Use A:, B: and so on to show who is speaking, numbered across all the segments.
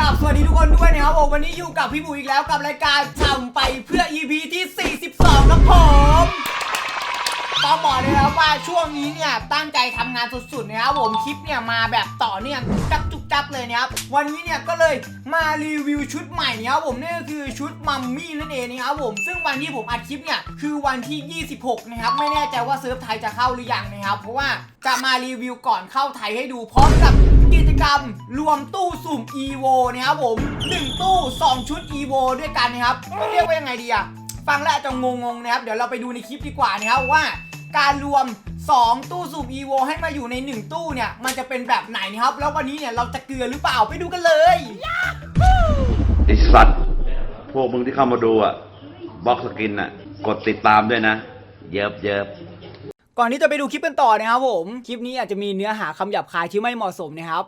A: กับสวัสดีทุกคนด้วยนะครับผมวันนี้อยู่กับพี่หมูอีกแล้วกับรายการทำไปเพื่อ EP ที่ 42ครับผมต้องบอกเลยนะครับว่าช่วงนี้เนี่ยตั้งใจทำงานสุดๆนะครับผมคลิปเนี่ยมาแบบต่อเนื่องจุกจับจุกจับเลยนะครับวันนี้เนี่ยก็เลยมารีวิวชุดใหม่นะครับผมนี่ก็คือชุดมัมมี่นั่นเองนะครับผมซึ่งวันที่ผมอัดคลิปเนี่ยคือวันที่ 26 นะครับไม่แน่ใจว่าเซิร์ฟไทยจะเข้าหรือยังนะครับเพราะว่าจะมารีวิวก่อนเข้าไทยให้ดูพร้อมกับ กิจกรรม รวมตู้สุ่ม EVO นะครับผม 1 ตู้ 2 ชุด EVO ด้วยกันนะครับ เรียกว่ายังไงดีอะฟังแล้วอาจจะงงๆนะครับ เดี๋ยวเราไปดูในคลิปดีกว่านะครับว่าการรวม 2 ตู้สุ่ม EVO ให้มาอยู่ใน 1 ตู้เนี่ย มันจะเป็นแบบไหนนะครับ แล้ววันนี้เนี่ยเราจะเกลือหรือเปล่าไปดูกันเลย
B: ไอสัตว์ พวกมึงที่เข้ามาดูอะบล็อกสกินอะ กดติดตามด้วยนะ เยิบเยิบ
A: ก่อนที่จะไปดูคลิปกันต่อนะครับผม คลิปนี้อาจจะมีเนื้อหาคำหยาบคายที่ไม่เหมาะสมนะครับ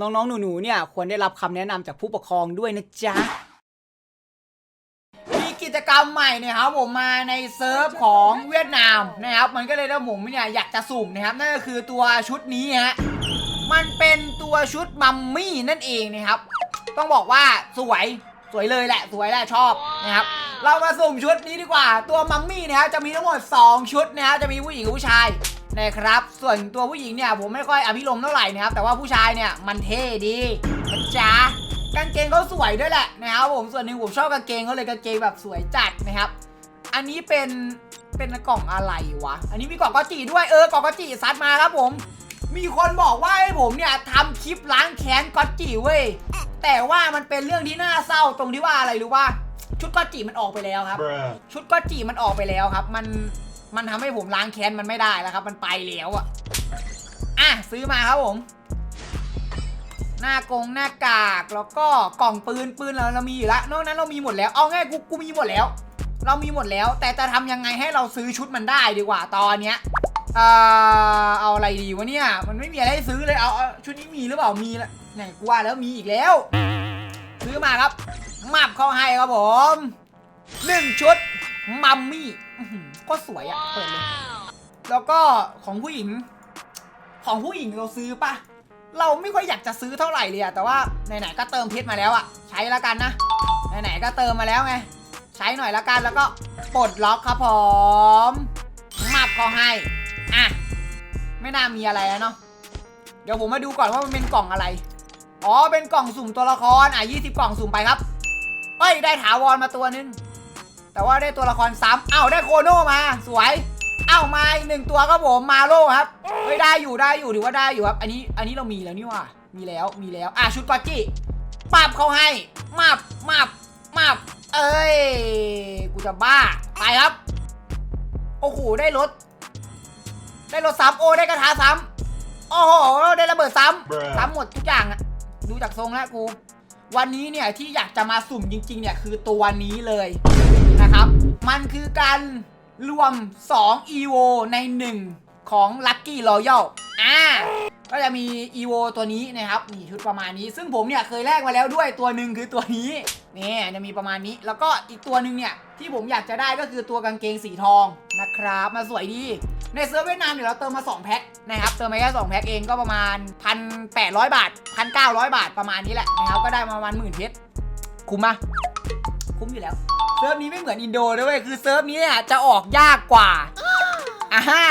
A: น้องๆ หนูๆ เนี่ยควรได้รับคำแนะนำจากผู้ปกครองด้วยนะจ๊ะ มีกิจกรรมใหม่เนะครับผมมาในเซิร์ฟของเวียดนามนะครับ มันก็เลยทำให้ผมเนี่ยอยากจะสุ่มนะครับ นั่นก็คือตัวชุดนี้ฮะ มันเป็นตัวชุดมัมมี่นั่นเองนะครับ ต้องบอกว่าสวยสวยเลยแหละ สวยแหละชอบนะครับ เรามาสุ่มชุดนี้ดีกว่า ตัวมัมมี่นะครับจะมีทั้งหมด 2 ชุดนะครับจะมีผู้หญิงกับผู้ชาย นะครับ ส่วนตัวผู้หญิงเนี่ยผมไม่ค่อยอภิรมย์เท่าไหร่นะครับ แต่ว่าผู้ชายเนี่ยมันเท่ดีนะจ๊ะกางเกงเขาสวยด้วยแหละนะครับผมส่วนหนึ่งผมชอบกางเกงเขาเลยกางเกงแบบสวยจัดนะครับ อันนี้เป็นเป็นกล่องอะไรวะ อันนี้มีกล่องกอจีด้วยเออกล่องกอจีซัดมาครับผม มีคนบอกว่าให้ผมเนี่ยทำคลิปล้างแค้นกอจีเว้ยแต่ว่ามันเป็นเรื่องที่น่าเศร้าตรงที่ว่าอะไรรู้ว่าชุดกอจีมันออกไปแล้วครับ
C: Bruh.
A: ชุดกอจีมันออกไปแล้วครับ มัน มันทำให้ผมล้างแค้นมันไม่ได้แล้วครับ มันไปแล้วอะอะซื้อมาครับผม หน้ากงหน้ากากแล้วก็กล่องปืนปืนเราเรามีอยู่แล้วนอกนั้นเรามีหมดแล้วเอาง่ายกูกูมีหมดแล้ว เรามีหมดแล้ว แต่จะทำยังไงให้เราซื้อชุดมันได้ดีกว่าตอนเนี้ยเอ่อเอาอะไรดีวะเนี่ย มันไม่มีอะไรให้ซื้อเลยเอาเอาชุดนี้มีหรือเปล่ามีละไหนกูว่าแล้วมีอีกแล้ว ซื้อมาครับมับเข้าให้ครับผมหนึ่งชุดมัมมี่ ก็สวยอะเปิดเลยแล้วก็ของผู้หญิง ของผู้หญิงเราซื้อปะเราไม่ค่อยอยากจะซื้อเท่าไหร่เลยอะแต่ว่าไหนๆก็เติมเพชรมาแล้วอะใช้แล้วกันนะไหนๆก็เติมมาแล้วไงใช้หน่อยแล้วกันแล้วก็ปลดล็อกครับผมมับเขาให้อะไม่น่ามีอะไรแล้วเนาะเดี๋ยวผมมาดูก่อนว่ามันเป็นกล่องอะไร อ๋อเป็นกล่องสุ่มตัวละครอะ20 กล่องสุ่มไปครับเอ้ยได้ถาวรมาตัวนึง แต่ว่าได้ตัวละครซ้ำเอ้าได้โคโน่มา สวย เอ้ามาอีกหนึ่งตัวครับผมมาโล่ครับเฮ้ยได้อยู่ได้อยู่ถือว่าได้อยู่ครับ อันนี้อันนี้เรามีแล้วนี่หว่ามีแล้วมีแล้ว อะชุดกอตจี้ปับเขาให้มับมับมับเอ้ยกูจะบ้าไปครับ โอ้โหได้รถ ได้รถซ้ำโอ้ได้กระทะซ้ำโอ้โหได้ระเบิดซ้ำ
C: Bruh
A: ซ้ำหมดทุกอย่างอะดูจากทรงแล้วกู วันนี้เนี่ยที่อยากจะมาสุ่มจริง ๆ เนี่ยคือตัวนี้เลยนะครับ มันคือการรวม 2 EVO ใน 1 ของ Lucky Royal อ่า ก็จะมี EVO ตัวนี้นะครับ นี่ชุดประมาณนี้ ซึ่งผมเนี่ยเคยแลกมาแล้วด้วยตัวหนึ่งคือตัวนี้ นี่จะมีประมาณนี้ แล้วก็อีกตัวหนึ่งเนี่ย ที่ผมอยากจะได้ก็คือตัวกางเกงสีทองนะครับ มาสวยดี ในเซิร์ฟเวียดนามเดี๋ยวเราเติมมา 2 แพ็คนะครับ เติมมาแค่2แพ็คเองก็ประมาณ 1,800 บาท 1,900 บาทประมาณนี้แหละนะครับ ก็ได้มาประมาณหมื่นเพชร คุ้มปะคุ้มอยู่แล้ว เซิร์ฟนี้ไม่เหมือนอินโดด้วยเวยคือเซิร์ฟนี้เนี่ยจะออกยากกว่าอ่าฮะ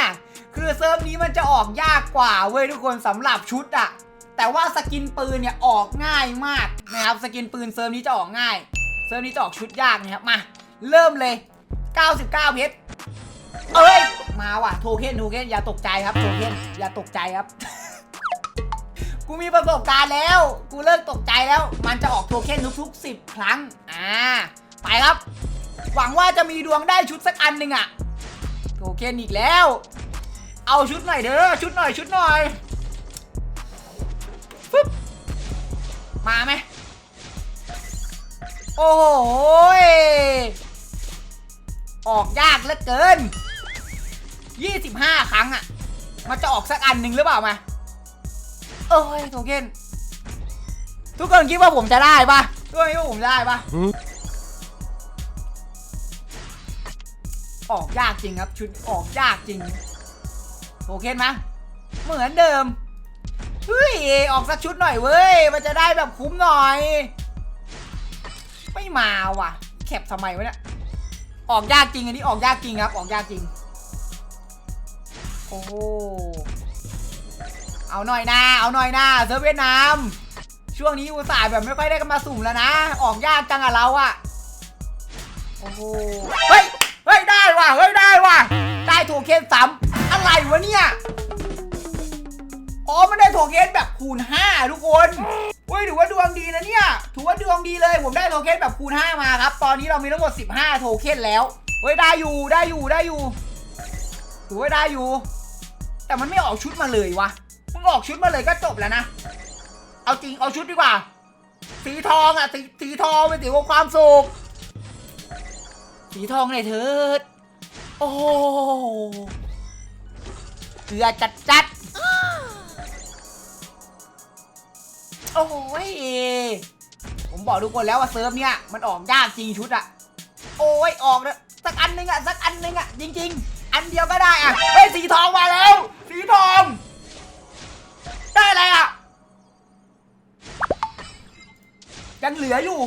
A: คือเซิร์ฟนี้มันจะออกยากกว่าเว้ยทุกคนสำหรับชุดอะแต่ว่าสกินปืนเนี่ยออกง่ายมากนะครับสกินปืนเซิร์ฟนี้จะออกง่าย เซิร์ฟนี้จะออกชุดยากนะครับมาเริ่มเลย 99 เพชรเอ้ยมาว่ะโทเค็นโทเค็นอย่าตกใจครับโทเค็นอย่าตกใจครับ กูมีประสบการณ์แล้ว กูเลิกตกใจแล้ว มันจะออกโทเค็นทุกๆ 10 ครั้งอ่า ไปครับ หวังว่าจะมีดวงได้ชุดสักอันหนึ่งอะโทเค็นอีกแล้ว เอาชุดหน่อยเด้อชุดหน่อยชุดหน่อยฟึบมาไหมโอ้โหออกยากเหลือเกิน 25 ครั้งอะมันจะออกสักอันหนึ่งหรือเปล่ามาเอ้ยโทเค็นทุกคนคิดว่าผมจะได้ปะทุกคนคิดว่าผมจะได้ปะ ออกยากจริงครับ ชุดออกยากจริงโทเคไหมเหมือนเดิมเฮ้ยออกสักชุดหน่อยเว้ย มันจะได้แบบคุ้มหน่อย ไม่มาว่ะ แคปทำไมวะเนี่ยออกยากจริงอันนี้ออกยากจริงครับ ออกยากจริง โอ้เอาหน่อยนะ เอาหน่อยนะเซิร์ฟเวียดนามช่วงนี้อุตส่าห์แบบไม่ค่อยได้กันมาสุ่มแล้วนะ ออกยากจังอะเราอะโอ้โหเฮ้ย ว่ะเฮ้ยได้ว่ะได้โทเค็นซ้ำอะไรวะเนี่ยอ๋อมันได้โทเค็นแบบคูณ 5 ทุกคนเฮ้ยถือว่าดวงดีนะเนี่ยถือว่าดวงดีเลยผมได้โทเค็นแบบคูณ 5 มาครับ ตอนนี้เรามีทั้งหมด 15 โทเค็นแล้วเฮ้ยได้อยู่ได้อยู่ได้อยู่ถือว่าได้อยู่ แต่มันไม่ออกชุดมาเลยวะมึงออกชุดมาเลยก็จบแล้วนะเอาจริงเอาชุดดีกว่า สีทองอะสีสีทองเป็นสีของความสุขสีทองเลยเถิด โอ้โหเกลือจัดจัดโอ้ยผมบอกทุกคนแล้วว่าเซิร์ฟเนี่ยมันออกยากจริงชุดอะโอ้ยออกเลยสักอันหนึงอะสักอันหนึงอะจริง ๆ อันเดียวก็ได้อะเฮ้ยสีทองมาแล้ว สีทอง ได้อะไรอะยังเหลืออยู่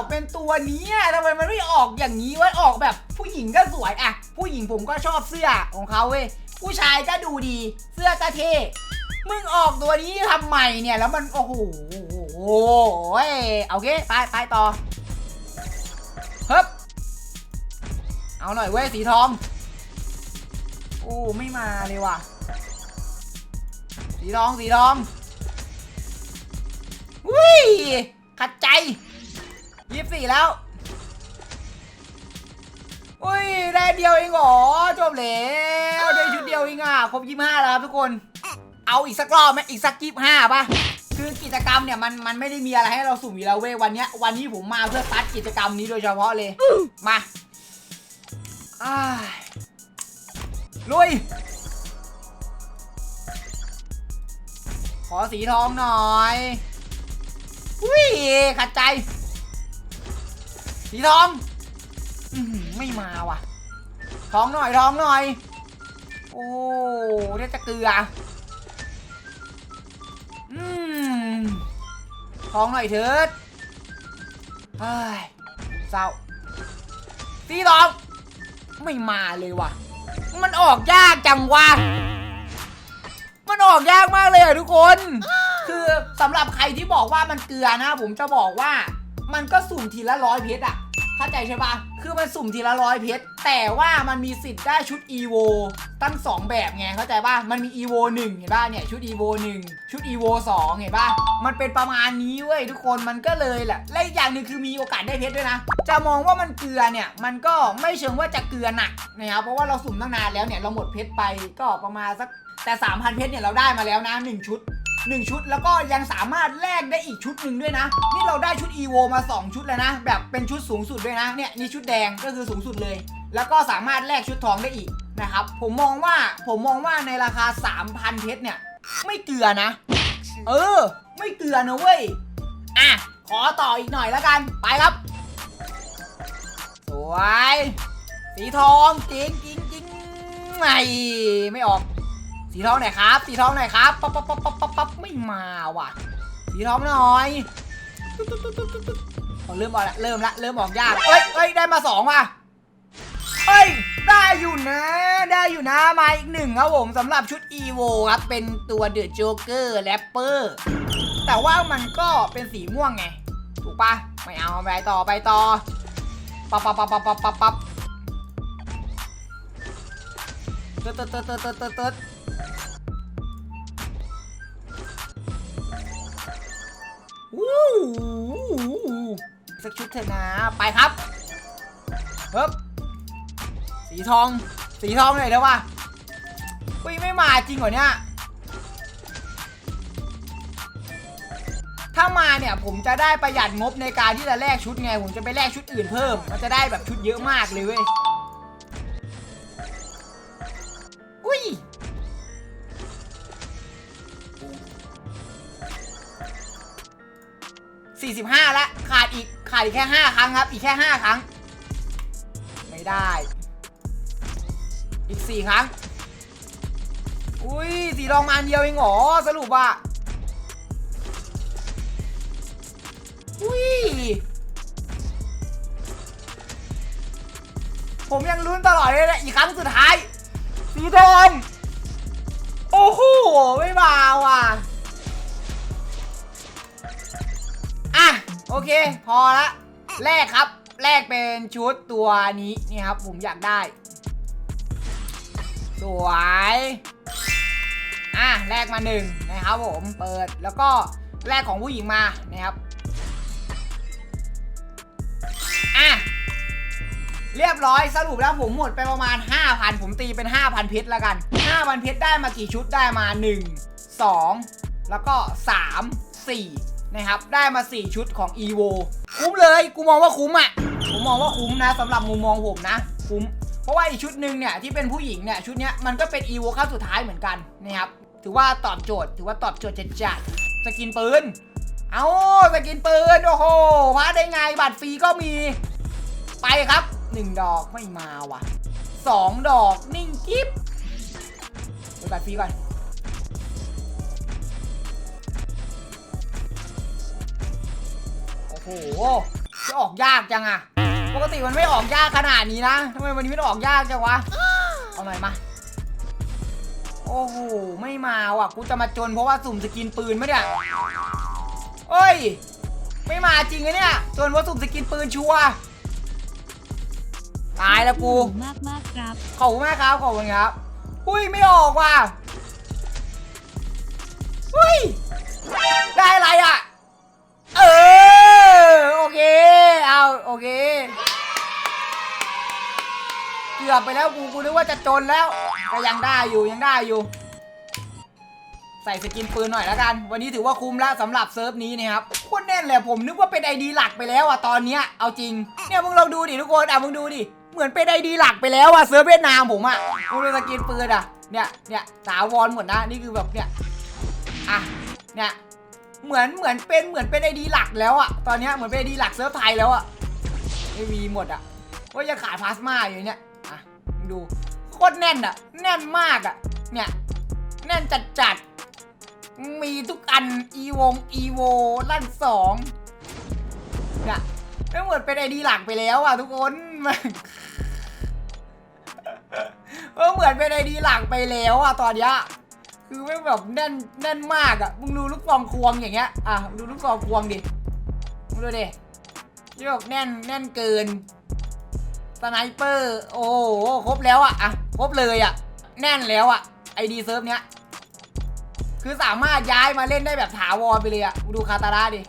A: อกเป็นตัวนี้ทำไมมันไม่ออกอย่างนี้วะออกแบบผู้หญิงก็สวยอะผู้หญิงผมก็ชอบเสื้อของเขาเว้ยผู้ชายก็ดูดี เสื้อก็เท่มึงออกตัวนี้ทำไมเนี่ยแล้วมันโอ้โหโอเคไปไปต่อเฮ้บเอาหน่อยเว้ยสีทองโอ้ไม่มาเลยว่ะ สีทองสีทองวิขัดใจ ยี่สี่แล้ว อุ้ยได้เดียวเองเหรอจบแล้วได้ชุดเดียวเองอะครบยี่ห้าแล้วครับทุกคน เอาอีกสักรอบไหมอีกสักยี่ห้าป่ะคือกิจกรรมเนี่ยมันมันไม่ได้มีอะไรให้เราสุ่มอยู่แล้วเว้ยวันนี้วันนี้ผมมาเพื่อตัดกิจกรรมนี้โดยเฉพาะเลย มาลุย ขอสีทองหน่อย อุ้ยขัดใจ สีทองอไม่มาว่ะ ทองหน่อยทองหน่อย โอ้ได้จะเกลือ อืมทองหน่อยเถิดเฮ้ยเศร้าสีทอง ไม่มาเลยว่ะ มันออกยากจังวะมันออกยากมากเลยอะทุกคน คือสำหรับใครที่บอกว่ามันเกลือนะ ผมจะบอกว่า มันก็สุ่มทีละร้อยเพชรอะ เข้าใจใช่ปะคือมันสุ่มทีละร้อยเพชรแต่ว่ามันมีสิทธิ์ได้ชุด EVO ตั้ง 2 แบบไงเข้าใจปะมันมี EVO 1 เห็นปะเนี่ยชุด EVO 1 ชุด EVO 2 เห็นปะมันเป็นประมาณนี้เว้ยทุกคนมันก็เลยแหละและอีกอย่างหนึ่งคือมีโอกาสได้เพชรด้วยนะ จะมองว่ามันเกลือเนี่ยมันก็ไม่เชิงว่าจะเกลือหนักนะครับเพราะว่าเราสุ่มตั้งนานแล้วเนี่ยเราหมดเพชรไปก็ประมาณสักแต่ 3,000 เพชรเนี่ยเราได้มาแล้วนะ 1 ชุด 1 ชุด แล้วก็ยังสามารถแลกได้อีกชุดหนึ่งด้วยนะ นี่เราได้ชุด EVO มา 2 ชุดแล้วนะ แบบเป็นชุดสูงสุดด้วยนะ เนี่ยนี่ชุดแดงก็คือสูงสุดเลย แล้วก็สามารถแลกชุดทองได้อีกนะครับ ผมมองว่าผมมองว่าในราคา 3,000 เพชรเนี่ย ไม่เกลือนะ เออ ไม่เกลือนะเว้ย อะ ขอต่ออีกหน่อยแล้วกัน ไปครับ สวย สีทองจริงจริงจริงไม่ไม่ออก สีทองหน่อยครับ สีทองหน่อยครับ ปั๊บปั๊บปั๊บปั๊บปั๊บปั๊บไม่มาว่ะ สีทองหน่อยเริ่มออกละเริ่มละเริ่มออกยากเอ้ยเอ้ยได้มาสองว่ะเอ้ยได้อยู่นะ ได้อยู่นะ มาอีกหนึ่งครับผมสำหรับชุด EVO ครับ เป็นตัวเดอะโจ๊กเกอร์แรปเปอร์แต่ว่ามันก็เป็นสีม่วงไง ถูกปะไม่เอาไปต่อไปต่อปั๊บปั๊บปั๊บปั๊บปั๊บปั๊บปั๊บตึ๊ดตึ๊ดเตึ๊ดเตึ๊ดตึ๊ดตึ๊ดตึ๊ด สักชุดเถอะนะ ไปครับเฮ้บสีทอง สีทองเลยเดี๋ยวว่ะอุ้ยไม่มาจริงเหรอเนี่ย ถ้ามาเนี่ยผมจะได้ประหยัดงบในการที่จะแลกชุดไง ผมจะไปแลกชุดอื่นเพิ่ม มันจะได้แบบชุดเยอะมากเลยเว้ย อุ้ยส45แล้วขาดอีก ขาดอีกแค่5ครั้งครับ อีกแค่5ครั้ง ไม่ได้ อีก4ครั้ง อุ้ยสีรองมาอันเดียวเองเหรอสรุปว่าอุ้ยผมยังลุ้นตลอดเลยแหละอีกครั้งสุดท้าย สีทองโอ้โห ไม่มาว่ะ โอเค พอละแรกครับแรกเป็นชุดตัวนี้นี่ครับ ผมอยากได้ สวย อะแรกมาหนึ่งนะครับผมเปิดแล้วก็แรกของผู้หญิงมานะครับอะเรียบร้อยสรุปแล้วผมหมดไปประมาณ 5,000 ผมตีเป็น 5,000เพชรแล้วกัน 5,000เพชรได้มากี่ชุดได้มา 1 2 แล้วก็ 3 4 นะครับ ได้มา 4 ชุดของ EVO คุ้มเลย กูมองว่าคุ้มอะ ผมมองว่าคุ้มนะสำหรับมุมมองผมนะ คุ้ม เพราะว่าอีกชุดหนึ่งเนี่ยที่เป็นผู้หญิงเนี่ยชุดนี้มันก็เป็น EVO ขั้นสุดท้ายเหมือนกันนะครับ ถือว่าตอบโจทย์ ถือว่าตอบโจทย์จัดๆสกินปืน เอาสกินปืน โอ้โหพลาดได้ไง บัตรฟรีก็มี ไปครับหนึ่งดอกไม่มาว่ะสองดอกนิ่งกิ๊บไปบัตรฟรีก่อน จะออกยากจังอะปกติมันไม่ออกยากขนาดนี้นะทำไมวันนี้มันออกยากจังวะ เอาหน่อยมา โอ้โห ไม่มาว่ะ กูจะมาจนเพราะว่าสุ่มสกินปืนไหมเนี่ยเอ้ย ไม่มาจริงอะเนี่ย จนเพราะสุ่มสกินปืนชัวร์ตายแล้วกู
C: มากมากๆครับ
A: ขอบคุณมากครับ ขอบคุณครับ อุ้ยไม่ออกว่ะ อุ้ย ได้อะไรอะ โอเค เกือบไปแล้วกูกูนึกว่าจะจนแล้วก็ยังได้อยู่ยังได้อยู่ ใส่สกินปืนหน่อยแล้วกัน วันนี้ถือว่าคุ้มแล้วสำหรับเซิร์ฟนี้นะครับโคตรแน่นเลยผมนึกว่าเป็นไอดีหลักไปแล้วอะตอนเนี้ยเอาจริงเนี่ยมึงลองดูดิทุกคนอะมึงดูดิเหมือนเป็นไอดีหลักไปแล้วอะเซิร์ฟเวียดนามผมอะมึงดูสกินปืนอะเนี่ยเนี่ยสาวรหมดนะนี่คือแบบเนี่ยอะเนี่ยเหมือนเหมือนเป็นเหมือนเป็นไอดีหลักแล้วอะตอนเนี้ยเหมือนเป็นไอดีหลักเซิร์ฟไทยแล้วอะ ไม่มีหมดอะว่ายังขายพลาสมาอยู่เนี่ยอะดูโคตรแน่นอะแน่นมากอะเนี่ย แน่นจัดจัดๆมีทุกอันอีวงอีโวลั่นสองเนี่ยไม่เหมือนเป็นไอดีหลักไปแล้วอะทุกคนเออเหมือนเป็นไอดีหลักไปแล้วอะตอนเนี้ยคือไม่แบบแน่นแน่นมากอะมึงดูลูกฟองควงอย่างเงี้ยอะดูลูกฟองควงดิมึงดูดิ ที่แบบแน่นแน่นเกินสไนเปอร์โอ้โหครบแล้วอะอะครบเลยอะแน่นแล้วอะไอดีเซิร์ฟเนี้ยคือสามารถย้ายมาเล่นได้แบบถาวรไปเลยอะดูคาตาร่าดิ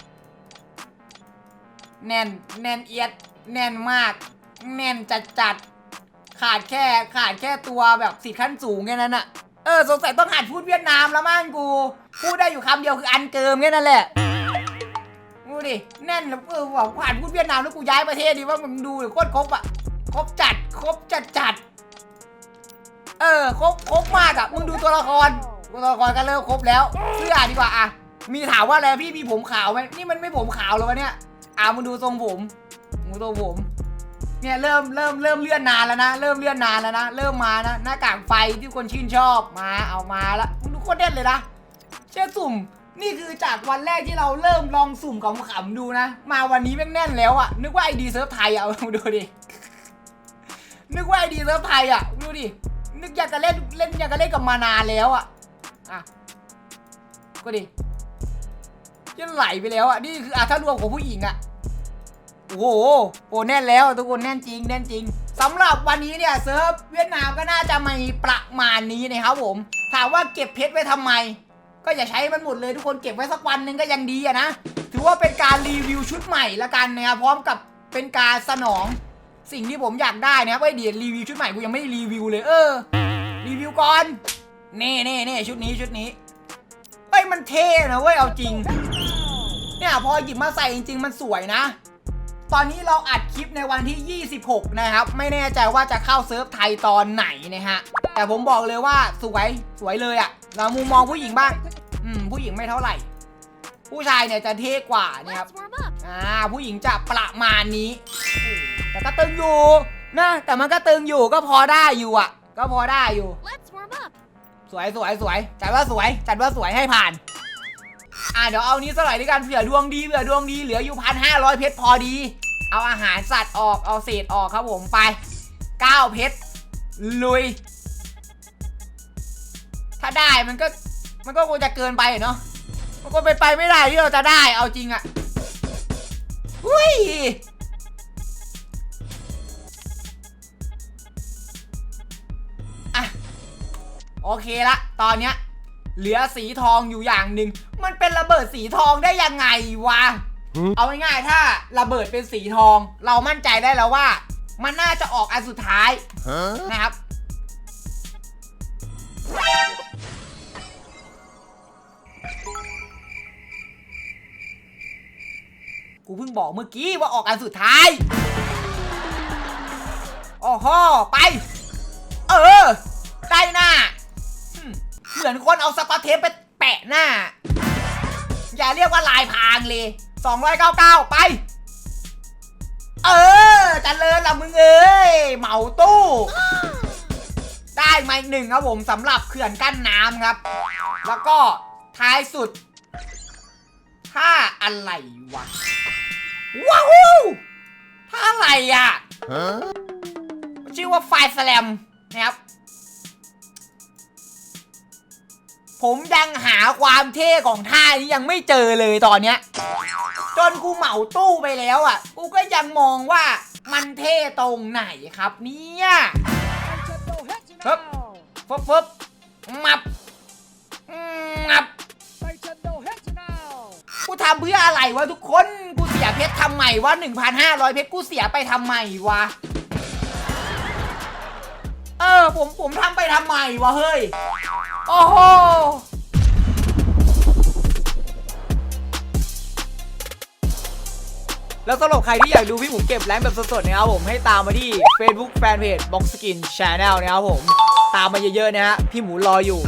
A: แน่นแน่นเอียดแน่นมาก แน่นจัดจัดขาดแค่ขาดแค่ตัวแบบสิทธิ์ขั้นสูงแค่นั้นอะเออสงสัยต้องหัดพูดเวียดนามแล้วมั้งกู พูดได้อยู่คำเดียวคืออันเกิมแค่นั้นแหละ ดิ แน่นแล้วเออบอกกูหัดพูดเวียดนามแล้วกูย้ายประเทศดิว่ามึงดูดิโคตรครบอะครบจัด ครบจัดจัด เออ ครบ ครบมากอะ มึงดูตัวละคร ตัวละครก็เริ่มครบแล้ว เสื้อดีกว่าอะ มีถามว่าอะไรพี่มีผมขาวไหมนี่มันไม่ผมขาวแล้วะเนี่ย อ่ามึงดูทรงผมมึงดูทรงผม เนี่ยเริ่มเริ่มเริ่มเลื่อนนานแล้วนะ เริ่มเลื่อนนานแล้วนะ เริ่มมานะ หน้ากากไฟที่คนชื่นชอบ มา เอามาละมึงดูโคตรเด่นเลยนะ เชื่อสุ่ม นี่คือจากวันแรกที่เราเริ่มลองสุ่มขำๆดูนะ มาวันนี้แม่งแน่นแล้วอะนึกว่าไอดีเซิร์ฟไทยอะดูดิ นึกว่าไอดีเซิร์ฟไทยอะดูดิ นึกอยากจะเล่นเล่นอยากจะเล่นกับมานานแล้วอะอะ ก็ดิจะไหลไปแล้วอะนี่คืออะถ้ารวมของผู้หญิงอะโอ้โหโอ้แน่นแล้วทุกคนแน่นจริงแน่นจริงสำหรับวันนี้เนี่ยเซิร์ฟเวียดนามก็น่าจะมีประมาณนี้นะครับผม ถามว่าเก็บเพชรไว้ทำไม ก็อย่าใช้มันหมดเลยทุกคนเก็บไว้สักวันหนึ่งก็ยังดีอะนะ ถือว่าเป็นการรีวิวชุดใหม่ละกันนะครับพร้อมกับเป็นการสนองสิ่งที่ผมอยากได้นะครับไอเดียรีวิวชุดใหม่กูยังไม่ได้รีวิวเลยเออ รีวิวก่อนเน่เน่เน่ชุดนี้ชุดนี้เฮ้ยมันเท่นะเว้ยเอาจริง เนี่ยพอหยิบมาใส่จริง ๆ มันสวยนะ ตอนนี้เราอัดคลิปในวันที่ 26 นะครับ ไม่แน่ใจว่าจะเข้าเซิร์ฟไทยตอนไหนนะฮะ แต่ผมบอกเลยว่าสวยสวยเลยอะเรามุมมองผู้หญิงบ้าง อืมผู้หญิงไม่เท่าไหร่ ผู้ชายเนี่ยจะเท่กว่านะครับ
C: Let's warm up.
A: อ่าผู้หญิงจะประมาณนี้ แต่ก็ตึงอยู่นะแต่มันก็ตึงอยู่ก็พอได้อยู่อะ ก็พอได้อยู่
C: Let's warm up.
A: สวยสวยสวยจัดว่าสวย จัดว่าสวยให้ผ่าน อ่าเดี๋ยวเอานี้สักหน่อยด้วยกันเผื่อดวงดีเผื่อดวงดีเหลืออยู่พันห้าร้อยเพชรพอดี เอาอาหารสัตว์ออกเอาเศษออกครับผมไปเก้าเพชรลุย ถ้าได้มันก็ มันก็คงจะเกินไปเนาะมันก็ไปนไปไม่ได้ที่เราจะได้เอาจริงอะหุ้ยอะโอเคละ ตอนเนี้ยเหลือสีทองอยู่อย่างหนึ่ง มันเป็นระเบิดสีทองได้ยังไงวะ เอาง่ายๆ ถ้าระเบิดเป็นสีทอง เรามั่นใจได้แล้วว่า มันน่าจะออกอันสุดท้ายนะครับ กูเพิ่งบอกเมื่อกี้ว่าออกอันสุดท้ายโอ้โหไป เออ ได้หน้าเหมือนคนเอาสกอตเทปไปแปะหน้า อย่าเรียกว่าลายพรางเลย 299 ไป เออจะเลินละมึงเอ้ย เหมาตู้ ได้มาอีกหนึ่งครับผมสำหรับเขื่อนกั้นน้ำครับ แล้วก็ท้ายสุด ถ้าอะไรวะ ว้าวถ้าอะไรอะ ชื่อว่าไฟสแลมนะครับ ผมยังหาความเท่ของท่านี้ยังไม่เจอเลยตอนเนี้ย จนกูเหมาตู้ไปแล้วอะ กูก็ยังมองว่ามันเท่ตรงไหนครับเนี่ยฟึบฟึบฟึบมับมับ ทำเพื่ออะไรวะทุกคน กูเสียเพชรทำไมวะ1,500 เพชรกูเสียไปทำไมวะ เออผมผมทำไปทำไมวะเฮ้ย โอ้โหแล้วสำหรับใครที่อยากดูพี่หมูเก็บแรงแบบสดๆนะครับผมให้ตามมาที่ Facebook Fanpage Box Skin Channel นะครับผม ตามมาเยอะๆนะฮะพี่หมูรออยู่